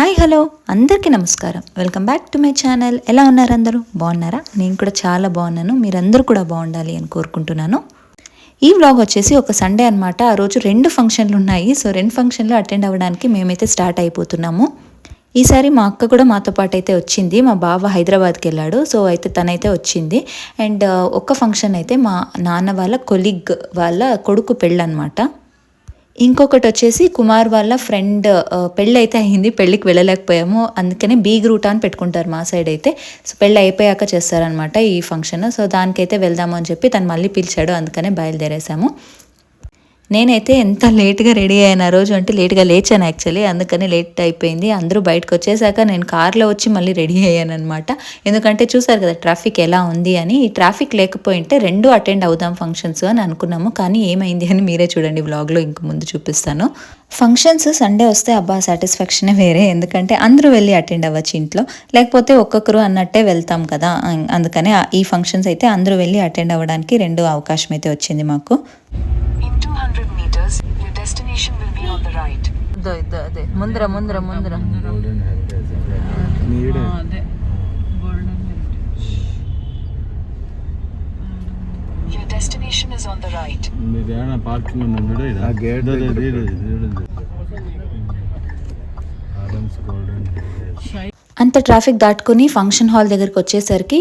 Hi hello. అందరికీ నమస్కారం. Welcome back to my channel. ఎలా ఉన్నారు అందరూ? బాగున్నారా? నేను కూడా చాలా బాగున్నాను. మీరందరూ కూడా బాగుండాలి అని కోరుకుంటున్నాను. ఈ వ్లాగ్ వచ్చేసి ఒక సండే అనమాట ఆ రోజు రెండు ఫంక్షన్లు ఉన్నాయి. సో రెండు ఫంక్షన్లు అటెండ్ అవ్వడానికి మేమైతే స్టార్ట్ అయిపోతున్నాము. ఈసారి మా అక్క కూడా మాతో పాటు అయితే వచ్చింది. మా బావ హైదరాబాద్కి వెళ్ళాడు. సో అయితే తనైతే వచ్చింది. అండ్ ఒక్క ఫంక్షన్ అయితే మా నాన్న వాళ్ళ కొలీగ్ వాళ్ళ కొడుకు పెళ్ళనమాట ఇంకొకటి వచ్చేసి కుమార్ వాళ్ళ ఫ్రెండ్ పెళ్ళి అయితే అయింది పెళ్ళికి వెళ్ళలేకపోయాము అందుకనే బీగ్ రూట్ అని పెట్టుకుంటారు మా సైడ్ అయితే. సో పెళ్ళి అయిపోయాక చేస్తారనమాట ఈ ఫంక్షన్. సో దానికైతే వెళ్దాము అని చెప్పి తను మళ్ళీ పిలిచాడు అందుకనే బయలుదేరేసాము. నేనైతే ఎంత లేట్గా రెడీ అయిన రోజు అంటే లేట్గా లేచాను యాక్చువల్లీ అందుకని లేట్ అయిపోయింది. అందరూ బయటకు వచ్చేసాక నేను కార్లో వచ్చి మళ్ళీ రెడీ అయ్యాను అనమాట ఎందుకంటే చూసారు కదా ట్రాఫిక్ ఎలా ఉంది అని. ఈ ట్రాఫిక్ లేకపోయింటే రెండు అటెండ్ అవుదాం ఫంక్షన్స్ అని అనుకున్నాము. కానీ ఏమైంది అని మీరే చూడండి వ్లాగ్లో ఇంక ముందు చూపిస్తాను. ఫంక్షన్స్ సండే వస్తే అబ్బా సాటిస్ఫాక్షనే వేరే. ఎందుకంటే అందరూ వెళ్ళి అటెండ్ అవ్వచ్చు ఇంట్లో. లేకపోతే ఒక్కొక్కరు అన్నట్టే వెళ్తాం కదా. అందుకనే ఈ ఫంక్షన్స్ అయితే అందరూ వెళ్ళి అటెండ్ అవ్వడానికి రెండు అవకాశం అయితే వచ్చింది మాకు. 200 meters, your destination will be on the right. ಇದು ಇದು ಅದೇ. ಮುಂದ್ರ ಮುಂದ್ರ ಮುಂದ್ರ. ಗೋಲ್ಡನ್ ಹೆರಿಟೇಜ್ ನೀಡೆ ಅದೇ. Golden heritage your destination is on the right. ಇದು ಯಾಣ ಪಾರ್ಕಿಂಗ್ ಮುಂದೆ ಇದೆ. ಆ ಗೇಟ್ ಇದೆ ಇದೆ ಇದೆ ಆಡಮ್ಸ್ ಗೋಲ್ಡನ್ ಹೆರಿಟೇಜ್ ಶೈ అంత ట్రాఫిక్ దాటుకుని ఫంక్షన్ హాల్ దగ్గరికి వచ్చేసరికి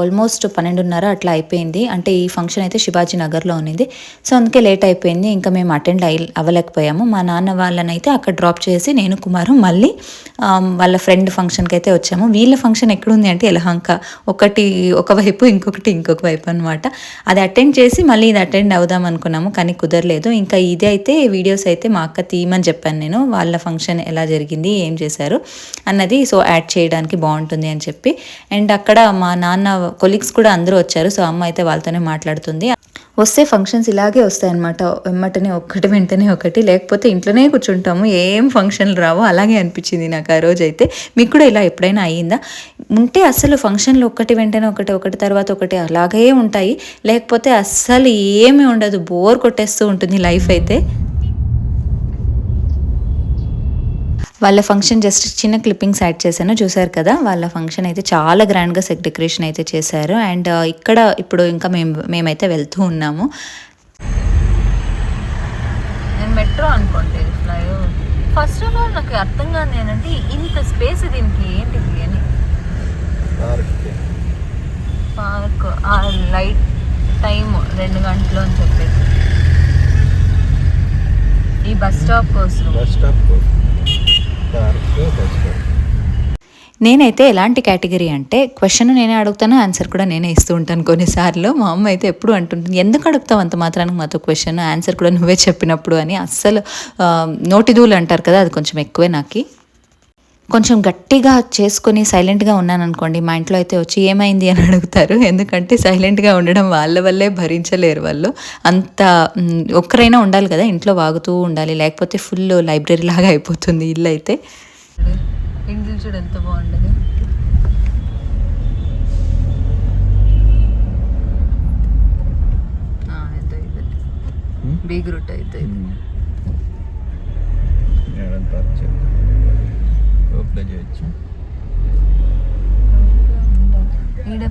ఆల్మోస్ట్ పన్నెండున్నర అట్లా అయిపోయింది. అంటే ఈ ఫంక్షన్ అయితే శివాజీ నగర్లో ఉన్నింది. సో అందుకే లేట్ అయిపోయింది. ఇంకా మేము అటెండ్ అయి అవ్వలేకపోయాము. మా నాన్న వాళ్ళని అయితే అక్కడ డ్రాప్ చేసి నేను కుమారు మళ్ళీ వాళ్ళ ఫ్రెండ్ ఫంక్షన్కి అయితే వచ్చాము. వీళ్ళ ఫంక్షన్ ఎక్కడుంది అంటే ఎలహంక. ఒకటి ఒకవైపు ఇంకొకటి ఇంకొక వైపు అనమాట అది అటెండ్ చేసి మళ్ళీ ఇది అటెండ్ అవుదాం అనుకున్నాము కానీ కుదరలేదు. ఇంకా ఇది అయితే వీడియోస్ అయితే మా అక్క తీయమని చెప్పాను నేను. వాళ్ళ ఫంక్షన్ ఎలా జరిగింది ఏం చేశారు అన్నది. సో యాడ్ యాడ్ చేయడానికి బాగుంటుంది అని చెప్పి. అండ్ అక్కడ మా నాన్న కొలీగ్స్ కూడా అందరూ వచ్చారు సో అమ్మ అయితే వాళ్ళతోనే మాట్లాడుతుంది. వస్తే ఫంక్షన్స్ ఇలాగే వస్తాయన్నమాట. వెమ్మటనే ఒక్కటి వెంటనే ఒకటి. లేకపోతే ఇంట్లోనే కూర్చుంటాము. ఏం ఫంక్షన్లు రావో అలాగే అనిపించింది నాకు ఆ రోజు అయితే మీకు కూడా ఇలా ఎప్పుడైనా అయ్యిందా? ఉంటే అసలు ఫంక్షన్లు ఒకటి వెంటనే ఒకటి ఒకటి తర్వాత ఒకటి అలాగే ఉంటాయి. లేకపోతే అస్సలు ఏమీ ఉండదు. బోర్ కొట్టేస్తూ ఉంటుంది లైఫ్ అయితే. వాళ్ళ ఫంక్షన్ జస్ట్ చిన్న క్లిప్పింగ్స్ యాడ్ చేశాను. చూసారు కదా వాళ్ళ ఫంక్షన్ అయితే చాలా గ్రాండ్గా సెక్ డెకరేషన్ అయితే చేశారు. అండ్ ఇక్కడ ఇప్పుడు ఇంకా మేము మేమైతే వెళ్తూ ఉన్నాము. నేను మెట్రో అనుకోండి ఫస్ట్ ఆఫ్ ఆల్ నాకు అర్థం కాదు ఏంటంటే ఇంత స్పేస్ దీనికి ఏంటిది అని? పార్క్ ఆ లైట్ టైం రెండు గంటలు అని చెప్పేసి. ఈ బస్ స్టాప్ కోసం. బస్ స్టాప్ పార్క్ నేనైతే ఎలాంటి కేటగిరీ అంటే క్వశ్చన్ నేనే అడుగుతాను ఆన్సర్ కూడా నేనే ఇస్తూ ఉంటాను కొన్నిసార్లు. మా అమ్మ అయితే ఎప్పుడు అంటుంటుంది ఎందుకు అడుగుతావు అంత మాత్రానికి మాతో క్వశ్చన్ ఆన్సర్ కూడా నువ్వే చెప్పినప్పుడు అని. అస్సలు నోటిదూలు అంటారు కదా అది కొంచెం ఎక్కువే నాకు. కొంచెం గట్టిగా చేసుకొని సైలెంట్గా ఉన్నాను అనుకోండి మా ఇంట్లో అయితే వచ్చి ఏమైంది అని అడుగుతారు. ఎందుకంటే సైలెంట్గా ఉండడం వాళ్ళ వల్లే భరించలేరు వాళ్ళు. అంత ఒక్కరైనా ఉండాలి కదా ఇంట్లో వాగుతూ ఉండాలి. లేకపోతే ఫుల్ లైబ్రరీ లాగా అయిపోతుంది ఇల్లు అయితే. చూడు ఎంత బాగుండదు. బీగ్ రూట్ అయితే ഇവിടെ ചോദിച്ചു? ഇവിടെ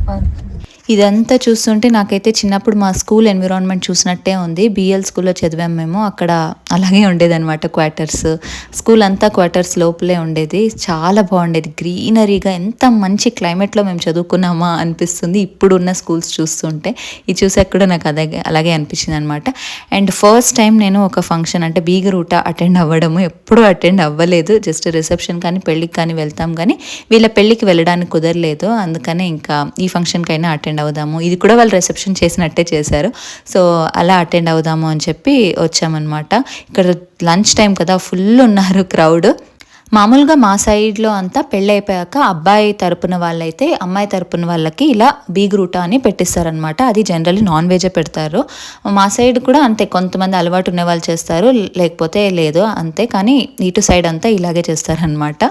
ఇదంతా చూస్తుంటే నాకైతే చిన్నప్పుడు మా స్కూల్ ఎన్విరాన్మెంట్ చూసినట్టే ఉంది. బిఎల్ స్కూల్లో చదివాం మేము. అక్కడ అలాగే ఉండేదన్నమాట క్వార్టర్స్. స్కూల్ అంతా క్వార్టర్స్ లోపలే ఉండేది. చాలా బాగుండేది. గ్రీనరీగా ఎంత మంచి క్లైమేట్లో మేము చదువుకున్నామా అనిపిస్తుంది ఇప్పుడున్న స్కూల్స్ చూస్తుంటే. ఇది చూసాక కూడా నాకు అదే అలాగే అనిపించింది అనమాట అండ్ ఫస్ట్ టైం నేను ఒక ఫంక్షన్ అంటే బీగ రూట అటెండ్ అవ్వడము. ఎప్పుడూ అటెండ్ అవ్వలేదు. జస్ట్ రిసెప్షన్ కానీ పెళ్ళికి కానీ వెళ్తాం కానీ వీళ్ళ పెళ్ళికి వెళ్ళడానికి కుదరలేదు. అందుకనే ఇంకా ఈ ఫంక్షన్కైనా అటెండ్ అవుదాము. ఇది కూడా వాళ్ళు రిసెప్షన్ చేసినట్టే చేశారు. సో అలా అటెండ్ అవుదాము అని చెప్పి వచ్చామన్నమాట. ఇక్కడ లంచ్ టైం కదా ఫుల్ ఉన్నారు క్రౌడ్. మామూలుగా మా సైడ్లో అంతా పెళ్ళి అయిపోయాక అబ్బాయి తరపున వాళ్ళైతే అమ్మాయి తరపున వాళ్ళకి ఇలా బీ రూటా అని పెట్టిస్తారనమాట అది జనరల్లీ నాన్ వెజే పెడతారు. మా సైడ్ కూడా అంతే కొంతమంది అలవాటు ఉన్న వాళ్ళు చేస్తారు లేకపోతే లేదు అంతే. కానీ ఇటు సైడ్ అంతా ఇలాగే చేస్తారనమాట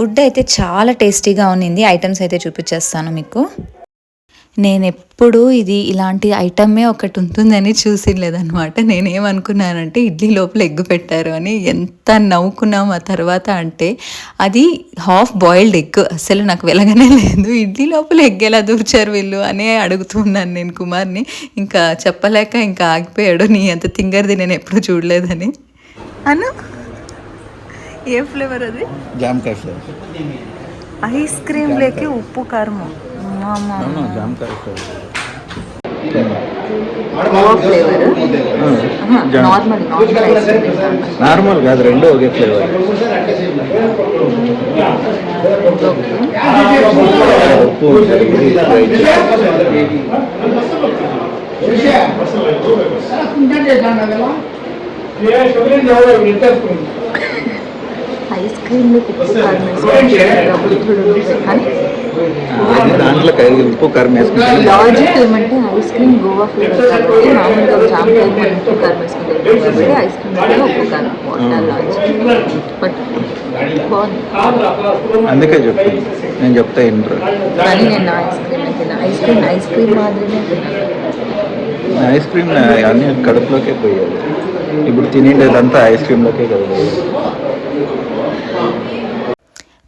ఫుడ్ అయితే చాలా టేస్టీగా ఉన్నింది. ఐటమ్స్ అయితే చూపించేస్తాను మీకు. నేను ఎప్పుడు ఇది ఇలాంటి ఐటమే ఒకటి ఉంటుందని చూసిలేదనమాట నేనేమనుకున్నానంటే ఇడ్లీ లోపల ఎగ్గు పెట్టారు అని ఎంత నవ్వుకున్నాం ఆ తర్వాత అంటే అది హాఫ్ బాయిల్డ్ ఎగ్. అసలు నాకు వెలగనే లేదు. ఇడ్లీ లోపల ఎగ్ ఎలా దూర్చారు వీళ్ళు అని అడుగుతున్నాను నేను కుమార్ని. ఇంకా చెప్పలేక ఇంకా ఆగిపోయాడు. నీ అంత తింగర్ది నేను ఎప్పుడు చూడలేదని. అను? ఏ ఫ్లేవర్ అది? జామకాయ ఫ్లేవర్. ఐస్ క్రీమ్ లేకి ఉప్పు కారము జామకాయ ఫ్లేవర్. నార్మల్ కాదు రెండు ఒకే ఫ్లేవర్ ఉప్పు white. ఐస్ క్రీమ్లో ఉప్పు కారం వేసుకొని కానీ అది దాంట్లో కలిగి ఉప్పు కారం వేసుకుంటే లాజిక్ ఏమంటే ఐస్ క్రీమ్ గోవా ఫ్లేవర్ కాబట్టి మామూలుగా జామకాయ మనం ఉప్పు కారం వేసుకుంటాం కాబట్టి ఐస్ క్రీమ్ కూడా ఉప్పు కారం లాజిక్ బట్ బాగుంది అందుకే చెప్తాను నేను చెప్తా ఇంట్రో కానీ నేను ఐస్ క్రీమ్ తిన్నా ఐస్ క్రీమ్ ఐస్ క్రీమ్ మాదిరినే తిన్నాను ఐస్ క్రీమ్ అన్ని కడుపులోకే పోయాలి ఇప్పుడు తినేటంతా ఐస్ క్రీమ్లోకే కదా పోయేది.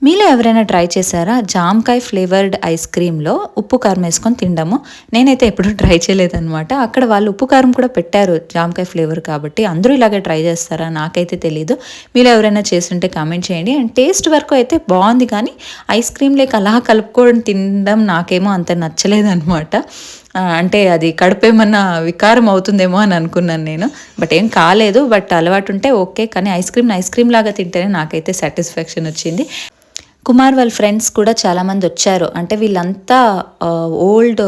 మీలో ఎవరైనా ట్రై చేశారా? జామకాయ ఫ్లేవర్డ్ ఐస్ క్రీమ్లో ఉప్పు కారం వేసుకొని తినడము నేనైతే ఎప్పుడూ ట్రై చేయలేదన్నమాట. అక్కడ వాళ్ళు ఉప్పు కారం కూడా పెట్టారు జామకాయ ఫ్లేవర్ కాబట్టి. అందరూ ఇలాగే ట్రై చేస్తారా? నాకైతే తెలీదు. మీలో ఎవరైనా చేస్తుంటే కామెంట్ చేయండి. అండ్ టేస్ట్ వరకు అయితే బాగుంది కానీ ఐస్ క్రీమ్ లేక అలా కలుపుకొని తినడం నాకేమో అంత నచ్చలేదన్నమాట. అంటే అది కడుపేమన్నా వికారం అవుతుందేమో అని అనుకున్నాను నేను. బట్ ఏం కాలేదు. బట్ అలవాటు ఉంటే ఓకే. కానీ ఐస్ క్రీమ్ ఐస్ క్రీమ్ లాగా తింటేనే నాకైతే సాటిస్ఫాక్షన్ వచ్చింది. కుమార్ వాళ్ళ ఫ్రెండ్స్ కూడా చాలామంది వచ్చారు. అంటే వీళ్ళంతా ఓల్డ్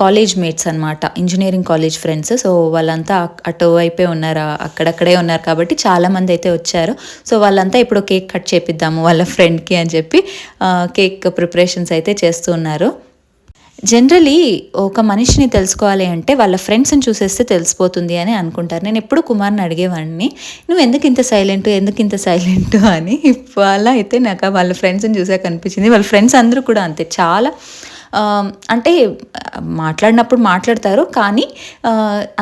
కాలేజ్ మేట్స్ అనమాట ఇంజనీరింగ్ కాలేజ్ ఫ్రెండ్స్. సో వాళ్ళంతా అటువైపే ఉన్నారు అక్కడక్కడే ఉన్నారు కాబట్టి చాలామంది అయితే వచ్చారు. సో వాళ్ళంతా ఇప్పుడు కేక్ కట్ చేపిద్దాము వాళ్ళ ఫ్రెండ్కి అని చెప్పి కేక్ ప్రిపరేషన్స్ అయితే చేస్తున్నారు జనరలీ ఒక మనిషిని తెలుసుకోవాలి అంటే వాళ్ళ ఫ్రెండ్స్ని చూసేస్తే తెలిసిపోతుంది అని అనుకుంటారు. నేను ఎప్పుడు కుమార్ని అడిగేవాడిని నువ్వు ఎందుకు ఇంత సైలెంట్ ఎందుకు ఇంత సైలెంట్ అని. ఇవాళ అయితే నాకు వాళ్ళ ఫ్రెండ్స్ని చూసాక అనిపించింది. వాళ్ళ ఫ్రెండ్స్ అందరూ కూడా అంతే. చాలా అంటే మాట్లాడినప్పుడు మాట్లాడతారు కానీ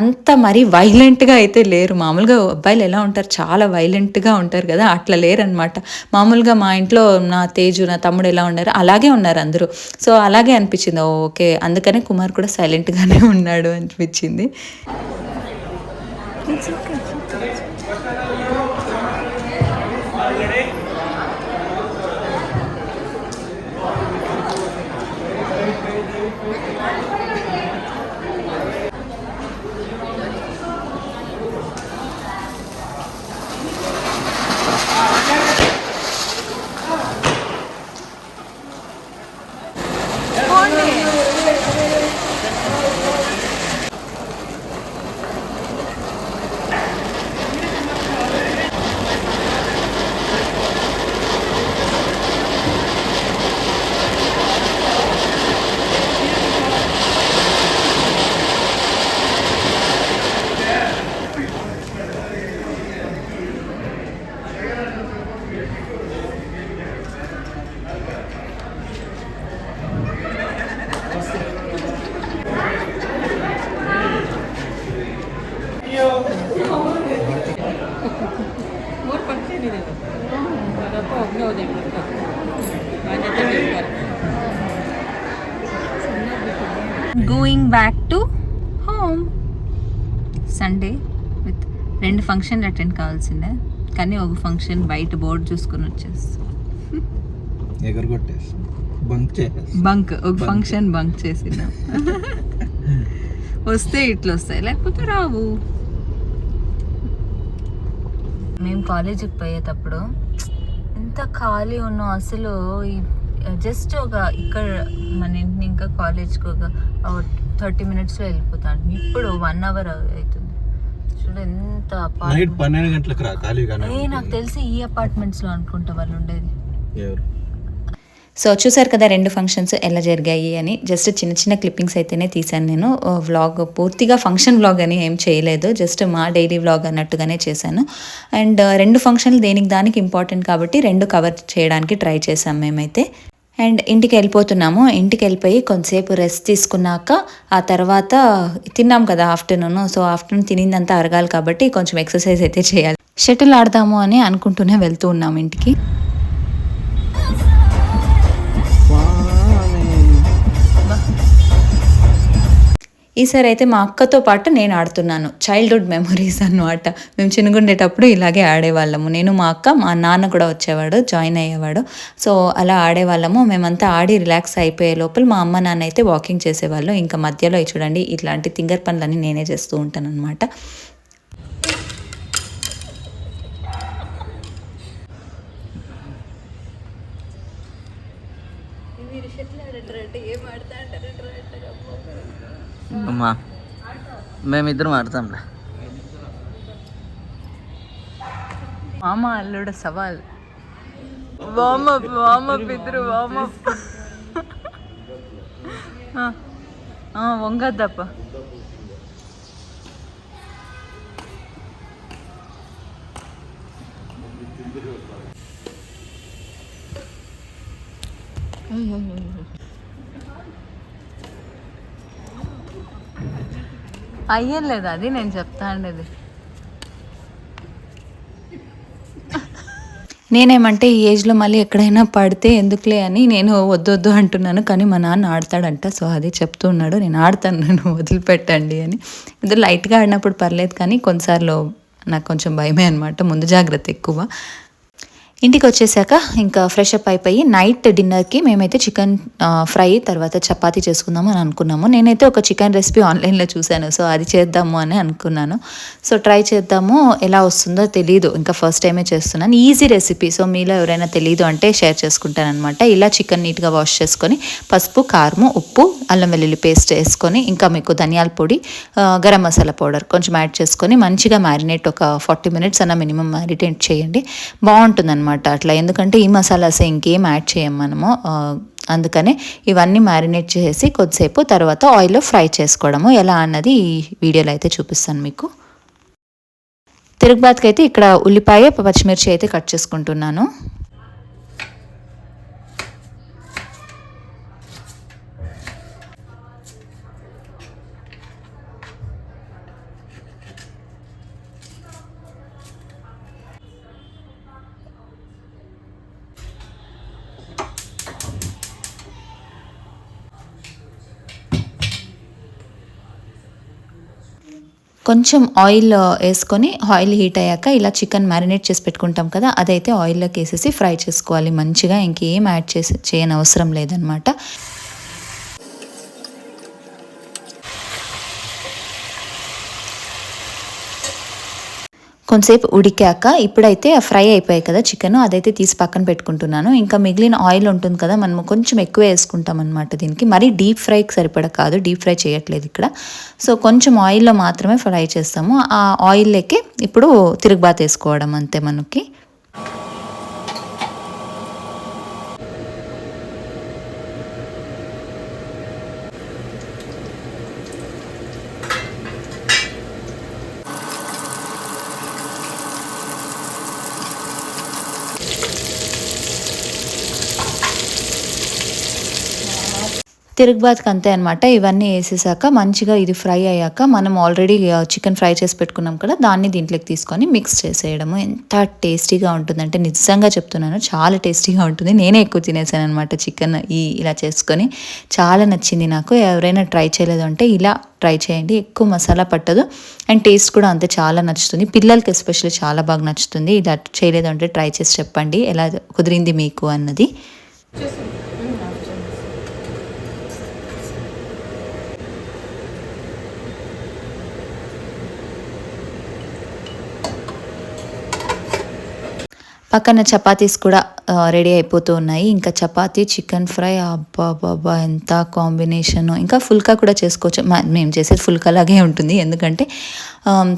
అంత మరీ వైలెంట్గా అయితే లేరు. మామూలుగా అబ్బాయిలు ఎలా ఉంటారు? చాలా వైలెంట్గా ఉంటారు కదా అట్లా లేరనమాట మామూలుగా మా ఇంట్లో నా తేజు నా తమ్ముడు ఎలా ఉన్నారు? అలాగే ఉన్నారు అందరూ. సో అలాగే అనిపించింది. ఓకే అందుకనే కుమార్ కూడా సైలెంట్గానే ఉన్నాడు అనిపించింది. Going back to home Sunday with రెండు ఫంక్షన్లు అటెండ్ కావాల్సిందే. కానీ ఒక ఫంక్షన్ బయట బోర్డు చూసుకొని వచ్చేస్తాం. బంక్ బంక్ ఒక ఫంక్షన్ బంక్ చేసినాం వస్తే ఇట్లా వస్తాయి లేకపోతే రావు. మేము కాలేజీకి పోయేటప్పుడు ఎంత ఖాళీ ఉన్నాం అసలు జస్ట్ ఒక ఇక్కడ మన ఇంటిని ఇంకా కాలేజ్కి ఒక థర్టీ మినిట్స్లో వెళ్ళిపోతాను. ఇప్పుడు వన్ అవర్ అవుతుంది. చూడు ఎంత నైట్ apartment- పన్నెండు గంటలకు రా ఖాళీ కానీ ఏ నాకు తెలిసి ఈ అపార్ట్మెంట్స్లో అనుకుంటా వాళ్ళు ఉండేది. ఎవరు? సో చూసారు కదా రెండు ఫంక్షన్స్ ఎలా జరిగాయి అని. జస్ట్ చిన్న చిన్న క్లిప్పింగ్స్ అయితేనే తీశాను నేను. వ్లాగ్ పూర్తిగా ఫంక్షన్ వ్లాగ్ అని ఏం చేయలేదు. జస్ట్ మా డైలీ వ్లాగ్ అన్నట్టుగానే చేశాను. అండ్ రెండు ఫంక్షన్లు దేనికి దానికి ఇంపార్టెంట్ కాబట్టి రెండు కవర్ చేయడానికి ట్రై చేసాం మేమైతే. అండ్ ఇంటికి వెళ్ళిపోతున్నాము. ఇంటికి వెళ్ళిపోయి కొంతసేపు రెస్ట్ తీసుకున్నాక ఆ తర్వాత తిన్నాం కదా ఆఫ్టర్నూన్ సో ఆఫ్టర్నూన్ తినిందంతా అరగాలి కాబట్టి కొంచెం ఎక్సర్సైజ్ అయితే చేయాలి. షటిల్ ఆడదాము అని అనుకుంటూనే వెళ్తూ ఉన్నాం ఇంటికి. ఈసారి అయితే మా అక్కతో పాటు నేను ఆడుతున్నాను. చైల్డ్హుడ్ మెమరీస్ అన్నమాట. మేము చిన్నగుండేటప్పుడు ఇలాగే ఆడేవాళ్ళము. నేను మా అక్క మా నాన్న కూడా వచ్చేవాడు జాయిన్ అయ్యేవాడు. సో అలా ఆడేవాళ్ళము. మేమంతా ఆడి రిలాక్స్ అయిపోయే లోపల మా అమ్మ నాన్న అయితే వాకింగ్ చేసేవాళ్ళు. ఇంకా మధ్యలో చూడండి ఇట్లాంటి తింగర్ పనులన్నీ నేనే చేస్తూ ఉంటాను అనమాట అమ్మా మేమిద్దరం ఆడతాంలే మామ అల్లుడు సవాల్ వామప్ వామప్ ఇద్దరు వామప్ వంగద్దప్ప అయ్యలేదు అది నేను చెప్తా అండేది. నేనేమంటే ఈ ఏజ్లో మళ్ళీ ఎక్కడైనా పడితే ఎందుకులే అని నేను వద్దొద్దు అంటున్నాను కానీ మా నాన్న ఆడతాడంట సో అది చెప్తూ ఉన్నాడు నేను ఆడతాను నన్ను వదిలిపెట్టండి అని. ఇది లైట్గా ఆడినప్పుడు పర్లేదు కానీ కొన్నిసార్లు నాకు కొంచెం భయమే అనమాట ముందు జాగ్రత్త ఎక్కువ. ఇంటికి వచ్చేసాక ఇంకా ఫ్రెష్ అప్ అయిపోయి నైట్ డిన్నర్కి మేమైతే చికెన్ ఫ్రై తర్వాత చపాతి చేసుకుందాము అని అనుకున్నాము. నేనైతే ఒక చికెన్ రెసిపీ ఆన్లైన్లో చూశాను. సో అది చేద్దాము అని అనుకున్నాను. సో ట్రై చేద్దాము. ఎలా వస్తుందో తెలియదు ఇంకా ఫస్ట్ టైమే చేస్తున్నాను. ఈజీ రెసిపీ సో మీలో ఎవరైనా తెలియదు అంటే షేర్ చేసుకుంటానమాట ఇలా చికెన్ నీట్గా వాష్ చేసుకొని పసుపు కారము ఉప్పు అల్లం వెల్లుల్లి పేస్ట్ వేసుకొని ఇంకా మీకు ధనియాల పొడి గరం మసాలా పౌడర్ కొంచెం యాడ్ చేసుకొని మంచిగా మ్యారినేట్ ఒక ఫార్టీ మినిట్స్ అన్న మినిమం మ్యారినేట్ చేయండి. బాగుంటుంది అనమాట అట్లా. ఎందుకంటే ఈ మసాలాస్ ఇంకేం యాడ్ చేయం మనము. అందుకనే ఇవన్నీ మ్యారినేట్ చేసి కొద్దిసేపు తర్వాత ఆయిల్లో ఫ్రై చేసుకోవడము. ఎలా అన్నది ఈ వీడియోలో అయితే చూపిస్తాను మీకు. తిరుగుబాత్కి అయితే ఇక్కడ ఉల్లిపాయ పచ్చిమిర్చి అయితే కట్ చేసుకుంటున్నాను. కొంచెం ఆయిల్ వేసుకొని ఆయిల్ హీట్ అయ్యాక ఇలా చికెన్ మ్యారినేట్ చేసి పెట్టుకుంటాం కదా అదైతే ఆయిల్లోకి వేసేసి ఫ్రై చేసుకోవాలి. మంచిగా ఇంకేం యాడ్ చేసి చేయని అవసరం లేదనమాట కొంతసేపు ఉడికాక ఇప్పుడైతే ఫ్రై అయిపోయాయి కదా చికెన్ అదైతే తీసి పక్కన పెట్టుకుంటున్నాను. ఇంకా మిగిలిన ఆయిల్ ఉంటుంది కదా మనము కొంచెం ఎక్కువ వేసుకుంటాం అనమాట దీనికి. మరీ డీప్ ఫ్రైకి సరిపడా కాదు డీప్ ఫ్రై చేయట్లేదు ఇక్కడ. సో కొంచెం ఆయిల్లో మాత్రమే ఫ్రై చేస్తాము. ఆ ఆయిల్లోకి ఇప్పుడు తిరుగుబాత్ వేసుకోవడం అంతే మనకి. తిరుగుబాత్కి అంతే అనమాట ఇవన్నీ వేసేసాక మంచిగా ఇది ఫ్రై అయ్యాక మనం ఆల్రెడీ చికెన్ ఫ్రై చేసి పెట్టుకున్నాం కదా దాన్ని దీంట్లోకి తీసుకొని మిక్స్ చేసేయడము. ఎంత టేస్టీగా ఉంటుందంటే నిజంగా చెప్తున్నాను చాలా టేస్టీగా ఉంటుంది. నేనే ఎక్కువ తినేసాను అనమాట చికెన్ ఈ ఇలా చేసుకొని. చాలా నచ్చింది నాకు. ఎవరైనా ట్రై చేయలేదు అంటే ఇలా ట్రై చేయండి. ఎక్కువ మసాలా పట్టదు. అండ్ టేస్ట్ కూడా అంతే చాలా నచ్చుతుంది. పిల్లలకి ఎస్పెషల్లీ చాలా బాగా నచ్చుతుంది. ఇలా చేయలేదు అంటే ట్రై చేసి చెప్పండి. ఎలా కుదిరింది మీకు అన్నది. పక్కన చపాతీస్ కూడా రెడీ అయిపోతూ ఉన్నాయి. ఇంకా చపాతీ చికెన్ ఫ్రై అబ్బా బాబా ఎంత కాంబినేషన్. ఇంకా ఫుల్కా కూడా చేసుకోవచ్చు. మేము చేసేది ఫుల్కా లాగే ఉంటుంది. ఎందుకంటే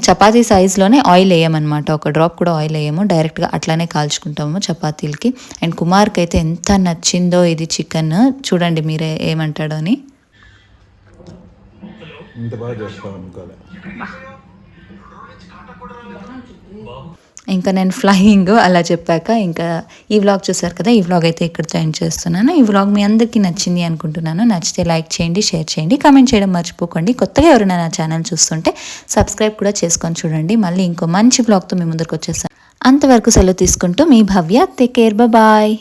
చపాతీ సైజులోనే ఆయిల్ వేయమన్నమాట. ఒక డ్రాప్ కూడా ఆయిల్ వేయము. డైరెక్ట్గా అట్లానే కాల్చుకుంటాము చపాతీలకి. అండ్ కుమార్కి అయితే ఎంత నచ్చిందో ఇది చికెన్. చూడండి మీరే ఏమంటాడో అని. ఇంత బాగా చేస్తాం అనుకోలే ఇంకా నేను ఫ్లయింగ్ అలా చెప్పాక ఇంకా ఈ వ్లాగ్ చూసారు కదా ఈ వ్లాగ్ అయితే ఇక్కడితో ఎండ్ చేస్తున్నాను. ఈ వ్లాగ్ మీ అందరికీ నచ్చింది అనుకుంటున్నాను. నచ్చితే లైక్ చేయండి షేర్ చేయండి కామెంట్ చేయడం మర్చిపోకండి. కొత్తగా ఎవరైనా నా ఛానల్ చూస్తుంటే సబ్స్క్రైబ్ కూడా చేసుకొని చూడండి. మళ్ళీ ఇంకో మంచి బ్లాగ్తో మీ ముందరికి వచ్చేసాను అంతవరకు సెలవు తీసుకుంటూ మీ భవ్య టేక్ కేర్ బాయ్